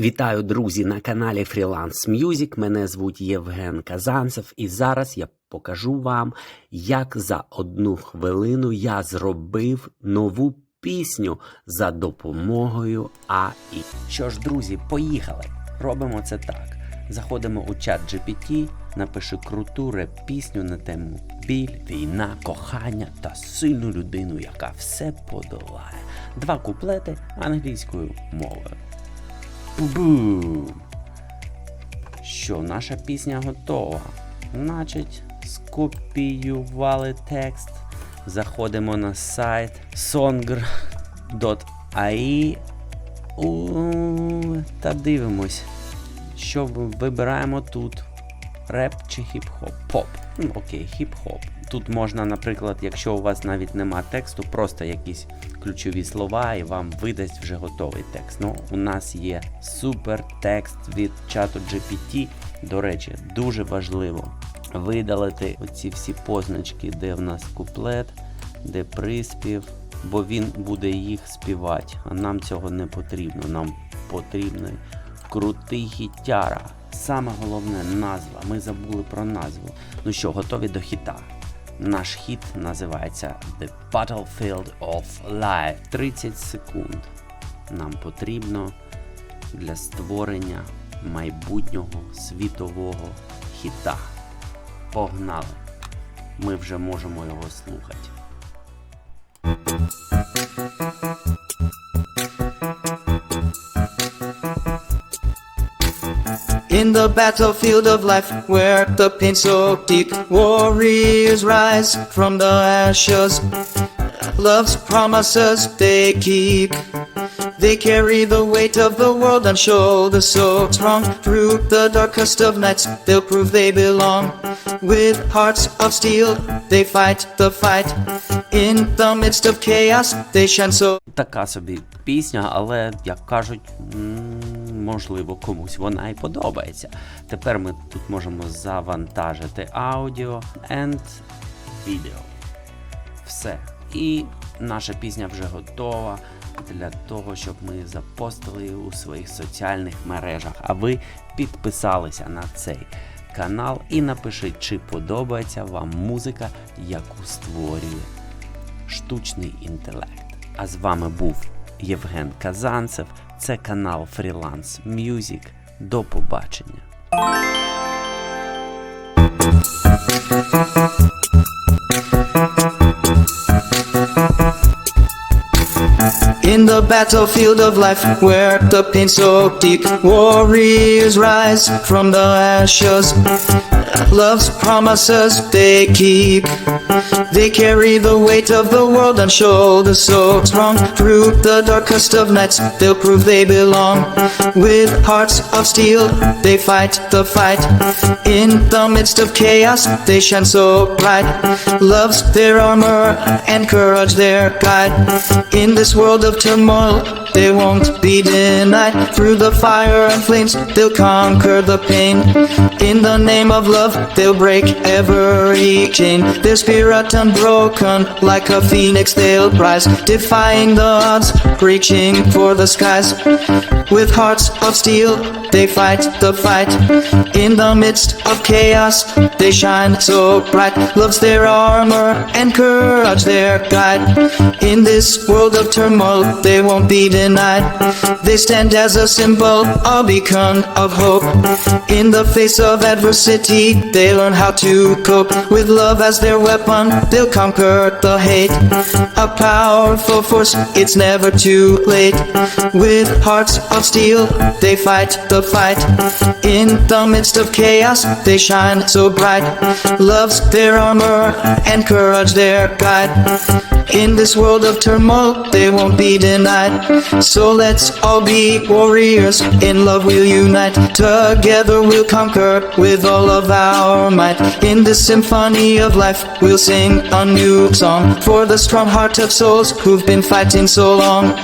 Вітаю, друзі, на каналі Freelance Music. Мене звуть Євген Казанцев, і зараз я покажу вам, як за одну хвилину я зробив нову пісню за допомогою АІ. Що ж, друзі, поїхали! Робимо це так. Заходимо у чат GPT, напиши круту реп-пісню на тему біль, війна, кохання та сильну людину, яка все подолає. Два куплети англійською мовою. Бум! Що, наша пісня готова? Значить, скопіювали текст. Заходимо на сайт songr.ai та дивимось, що вибираємо тут. Реп чи хіп-хоп? Поп. Ну, окей, хіп-хоп. Тут можна, наприклад, якщо у вас навіть нема тексту, просто якісь ключові слова, і вам видасть вже готовий текст. Ну, у нас є супер текст від чату GPT. До речі, дуже важливо видалити оці всі позначки, де в нас куплет, де приспів, бо він буде їх співати. А нам цього не потрібно. Нам потрібний крутий хітяра. Саме головне назва. Ми забули про назву. Ну що, готові до хіта? Наш хіт називається The Battlefield of Life. 30 секунд. Нам потрібно для створення майбутнього світового хіта. Погнали! Ми вже можемо його слухати. In the battlefield of life, where the pain so deep, warriors rise from the ashes. Love's promises they keep. They carry the weight of the world on shoulders so strong. Through the darkest of nights, they'll prove they belong. With hearts of steel, they fight the fight. In the midst of chaos, they shine so Така собі пісня, але, як кажуть, можливо, комусь вона і подобається. Тепер ми тут можемо завантажити аудіо and відео. Все. І наша пісня вже готова для того, щоб ми запостили у своїх соціальних мережах. А ви підписалися на цей канал і напишіть, чи подобається вам музика, яку створює штучний інтелект. А з вами був Євген Казанцев. Це канал Freelance Music. До побачення. In the battlefield of life, where the pain so deep, warriors rise from the ashes. Love's promises they keep. They carry the weight of the world on shoulders so strong. Through the darkest of nights, they'll prove they belong. With hearts of steel, they fight the fight. In the midst of chaos, they shine so bright. Love's their armor and courage their guide. In this world of turmoil, they won't be denied. Through the fire and flames, they'll conquer the pain. In the name of love, they'll break every chain. Their spirit unbroken, like a phoenix, they'll rise, defying the odds, reaching for the skies. With hearts of steel, they fight the fight. In the midst of chaos, they shine so bright. Love's their armor and courage their guide. In this world of turmoil, they won't be denied. They stand as a symbol, a beacon of hope. In the face of adversity, they learn how to cope. With love as their weapon, they'll conquer the hate. A powerful force, it's never too late. With hearts of steel, they fight the fight. In the midst of chaos, they shine so bright. Love's their armor and courage their guide. In this world of turmoil, they won't be denied. So let's all be warriors. In love, we'll unite. Together, we'll conquer with all of our might. In this symphony of life, we'll sing a new song for the strong heart of souls who've been fighting so long.